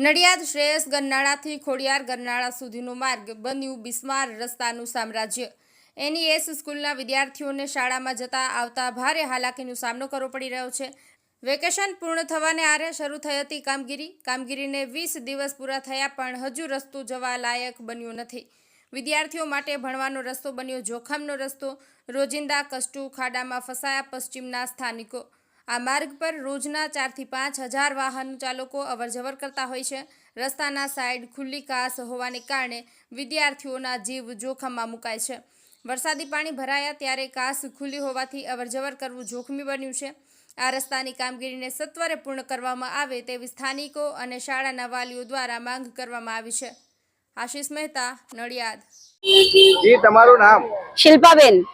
નડિયાદ, શ્રેયસ, ગરનાળાથી ખોડિયાર, ગરનાળા સુધીનો માર્ગ બન્યું બિસ્માર રસ્તાનું સામ્રાજ્ય. એનઈએસ સ્કૂલના વિદ્યાર્થીઓને શાળામાં જતા આવતા ભારે હાલાકીનો સામનો કરવો પડી રહ્યો છે. વેકેશન પૂર્ણ થવાને આરે શરૂ થઈ હતી કામગીરી. કામગીરીને વીસ દિવસ પૂરા થયા પણ હજુ રસ્તો જવા લાયક બન્યો નથી. વિદ્યાર્થીઓ માટે ભણવાનો રસ્તો બન્યો જોખમનો રસ્તો. રોજિંદા કષ્ટુ ખાડામાં ફસાયા પશ્ચિમના સ્થાનિકો. આ માર્ગ પર રોજના ચારથી પાંચ હજાર વાહન ચાલકો અવરજવર કરતા હોય છે. રસ્તાના સાઈડ ખુલ્લી કાસ હોવાને કારણે વિદ્યાર્થીઓના જીવ જોખમમાં મુકાય છે. વરસાદી પાણી ભરાયા ત્યારે કાસ ખુલ્લી હોવાથી અવરજવર કરવું જોખમી બન્યું છે. આ રસ્તાની કામગીરીને સત્વરે પૂર્ણ કરવામાં આવે તેવી સ્થાનિકો અને શાળાના વાલીઓ દ્વારા માંગ કરવામાં આવી છે. આશિષ મહેતા નડિયાદ. જી તમારું નામ? શિલ્પાબેન.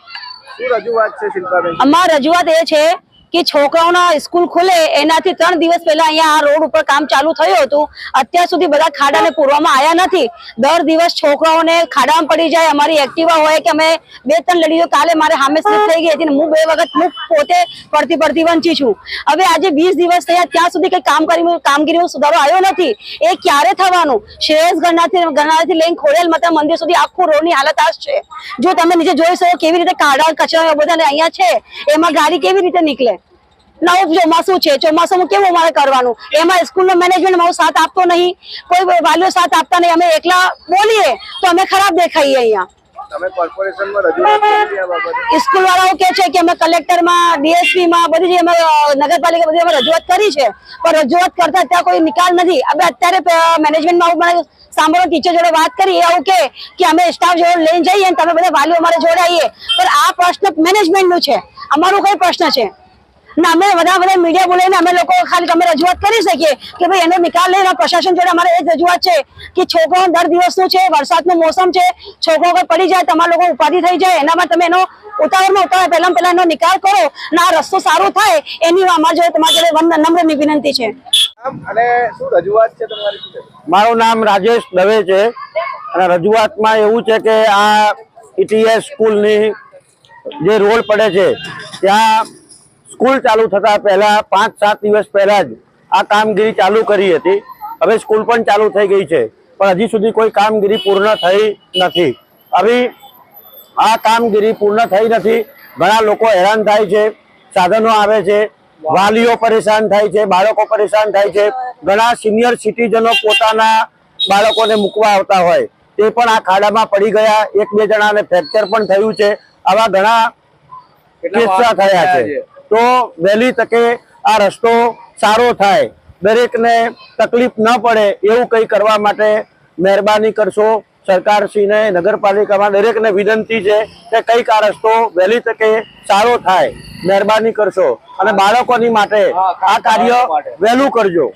શું રજૂઆત છે શિલ્પાબેન? અમાર રજૂઆત એ છે કે છોકરાઓના સ્કૂલ ખુલે, એનાથી ત્રણ દિવસ પહેલા અહીંયા આ રોડ ઉપર કામ ચાલુ થયું હતું. અત્યાર સુધી બધા ખાડાને પૂરવામાં આવ્યા નથી. દર દિવસ છોકરાઓને ખાડામાં પડી જાય, અમારી એક્ટિવા હોય કે અમે બે ત્રણ લડીઓ કાલે મારે સ્લીપ થઈ ગઈ હતી હું બે વખત, હું પોતે પડતી પડતી વંચી છું. હવે આજે વીસ દિવસ થયા, ત્યાં સુધી કઈ કામ કરી કામગીરીમાં સુધારો આવ્યો નથી. એ ક્યારે થવાનું? શ્રેયસ ગણનાથી ગણનાથી લઈને ખોડેલ માતા મંદિર સુધી આખું રોડની હાલત આ છે. જો તમે નીચે જોઈ શકો કેવી રીતે કાડા કચરા બધા અહીંયા છે, એમાં ગાડી કેવી રીતે નીકળે? નવું ચોમાસું છે. ચોમાસામાં કેવું અમારે કરવાનું? એમાં સ્કૂલનો મેનેજમેન્ટ અમારો સાથ આપતો નહીં. કોઈ વાલીઓ સાથ આપતા નહીં. અમે એકલા બોલીએ તો અમે ખરાબ દેખાઈએ અહીંયા. સ્કૂલ વાળાઓ કે છે કે અમે કલેક્ટરમાં ડીએસપી માં બધી જે અમે નગરપાલિકા બધી અમે રજૂઆત કરી છે. પણ રજૂઆત કરતા ત્યાં કોઈ નિકાલ નથી. હવે અત્યારે મેનેજમેન્ટમાં આવું મને સાંભળો ટીચર જોડે વાત કરી એવું આવું કે કે અમે સ્ટાફ જોડે લઈને જઈએ અને તમે બધા વાલીઓ અમારે જોડે આવીએ. પણ આ પ્રશ્ન મેનેજમેન્ટનું છે. અમારો કઈ પ્રશ્ન છે. ના અમે બધા બધા મીડિયા બોલાવીને અમે લોકો ખાલી અમે રજૂઆત કરી શકીએ કે ભાઈ એનો નિકાલ લઈને પ્રશાસન જોડે અમારે એ જ રજૂઆત છે કે છોકરો દર દિવસનું છે વરસાદનું મોસમ છે છોકરો કોઈ પડી જાય તમારા લોકો ઉપાધિ થઈ જાય એનામાં તમે એનો ઉતાવળમાં ઉતાવળ પહેલા પહેલા એનો નિકાલ કરો ને આ રસ્તો સારો થાય એની અમારા જોડે તમારા જોડે વન- નમ્ર વિનંતી છે નામ અને શું રજૂઆત છે તમારી શું છે? મારું નામ રાજેશ દવે છે અને રજૂઆતમાં એવું છે કે આ ઇટીએસ સ્કૂલની જે રોડ પડે છે ત્યાં સ્કૂલ ચાલુ થતા પહેલા પાંચ સાત દિવસ પહેલા જ આ કામગીરી ચાલુ કરી હતી. હવે સ્કૂલ પણ ચાલુ થઈ ગઈ છે. પણ હજી સુધી કોઈ કામગીરી પૂર્ણ થઈ નથી. હવે આ કામગીરી પૂર્ણ થઈ નથી. ઘણા લોકો હેરાન થાય છે સાધનો આવે છે વાલીઓ પરેશાન થાય છે બાળકો પરેશાન થાય છે. ઘણા સિનિયર સિટીઝનો પોતાના બાળકોને મૂકવા આવતા હોય. તે પણ આ ખાડામાં પડી ગયા. એક બે જણાને ફ્રેક્ચર પણ થયું છે. આવા ઘણા કિસ્સા થયા છે. તો વહેલી તકે આ રસ્તો સારો થાય. દરેકને તકલીફ ન પડે એવું કંઈ કરવા માટે મહેરબાની કરશો. સરકારશ્રીને, નગરપાલિકામાં દરેકને વિનંતી છે કે કંઈક આ રસ્તો વહેલી તકે સારો થાય. મહેરબાની કરશો. અને બાળકોની માટે આ કાર્ય વહેલું કરજો.